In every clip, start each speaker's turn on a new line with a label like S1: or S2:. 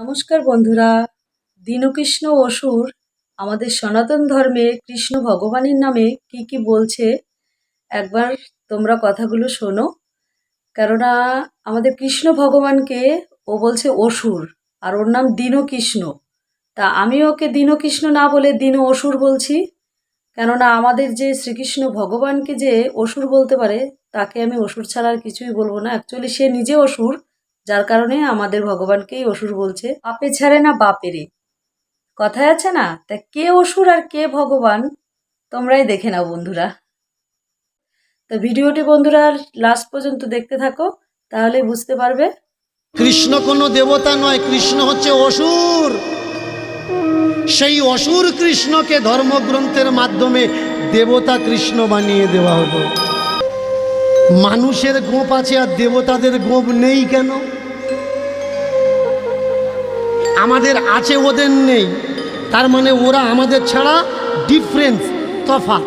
S1: নমস্কার বন্ধুরা। দীনকৃষ্ণ অসুর আমাদের সনাতন ধর্মে কৃষ্ণ ভগবানের নামে কি কি বলছে, একবার তোমরা কথাগুলো শোনো। কেননা আমাদের কৃষ্ণ ভগবানকে ও বলছে অসুর, আর ওর নাম দীনকৃষ্ণ। তা আমি ওকে দীনকৃষ্ণ না বলে দীন অসুর বলছি, কেননা আমাদের যে শ্রীকৃষ্ণ ভগবানকে যে অসুর বলতে পারে, তাকে আমি অসুর ছাড়া আর কিছুই বলব না। অ্যাকচুয়ালি সে নিজে অসুর যার কারণে আমাদের ভগবানকেই অসুর বলছে, বাপে ছাড়ে না বাপেরে। কথায় আছে না? তা কে অসুর আর কে ভগবান? তোমরাই দেখে নাও বন্ধুরা। তো ভিডিওটি বন্ধুরা লাস্ট পর্যন্ত দেখতে থাকো, তাহলে বুঝতে পারবে।
S2: কৃষ্ণ কোনো দেবতা নয়, কৃষ্ণ হচ্ছে অসুর। সেই অসুর কৃষ্ণকে ধর্মগ্রন্থের মাধ্যমে দেবতা কৃষ্ণ বানিয়ে দেওয়া হলো। মানুষের গোপ আছে আর দেবতাদের গোপ নেই কেন? আমাদের আছে ওদের নেই। তার মানে ওরা আমাদের ছাড়া ডিফারেন্স তফাৎ।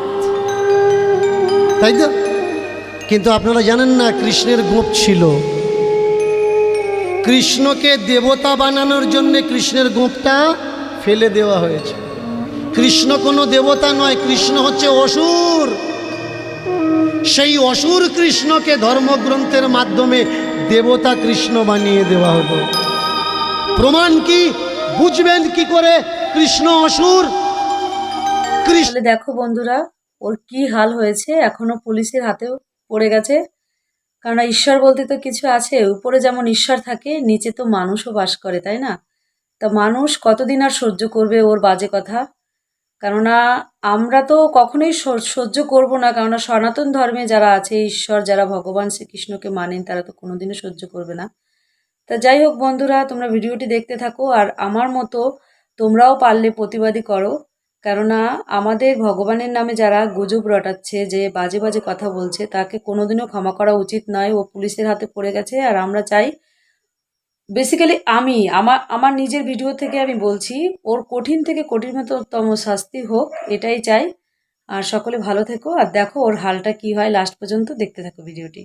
S2: তাই তো? কিন্তু আপনারা জানেন না, কৃষ্ণের গোপ ছিল। কৃষ্ণকে দেবতা বানানোর জন্য কৃষ্ণের গোপটা ফেলে দেওয়া হয়েছে। কৃষ্ণ কোনো দেবতা নয়, কৃষ্ণ হচ্ছে অসুর। সেই অসুর কৃষ্ণকে ধর্মগ্রন্থের মাধ্যমে দেবতা কৃষ্ণ বানিয়ে দেওয়া হলো। প্রমাণ কি? বুঝবেন কি করে কৃষ্ণ অসুর? কৃষ্ণ
S1: দেখো বন্ধুরা, ওর কি হাল হয়েছে, এখনও পুলিশের হাতেও পড়ে গেছে। কারণ ঈশ্বর বলতে তো কিছু আছে, উপরে যেমন ঈশ্বর থাকে, নিচে তো মানুষও বাস করে, তাই না? তা মানুষ কতদিন আর সহ্য করবে ওর বাজে কথা? কেননা আমরা তো কখনোই সহ্য করব না, কেননা সনাতন ধর্মে যারা আছে, ঈশ্বর যারা ভগবান শ্রীকৃষ্ণকে মানেন, তারা তো কোনোদিনও সহ্য করবে না। তা যাই হোক বন্ধুরা, তোমরা ভিডিওটি দেখতে থাকো আর আমার মতো তোমরাও পারলে প্রতিবাদী করো। কেননা আমাদের ভগবানের নামে যারা গুজব রটাচ্ছে, যে বাজে বাজে কথা বলছে, তাকে কোনোদিনও ক্ষমা করা উচিত নয়। ও পুলিশের হাতে পড়ে গেছে আর আমরা চাই বেসিক্যালি আমি আমার আমার নিজের ভিডিও থেকে আমি বলছি, ওর কঠিন থেকে কঠিনতম শাস্তি হোক, এটাই চাই। আর সকলে ভালো থেকো আর দেখো ওর হালটা কি হয় লাস্ট পর্যন্ত দেখতে থাকো ভিডিওটি।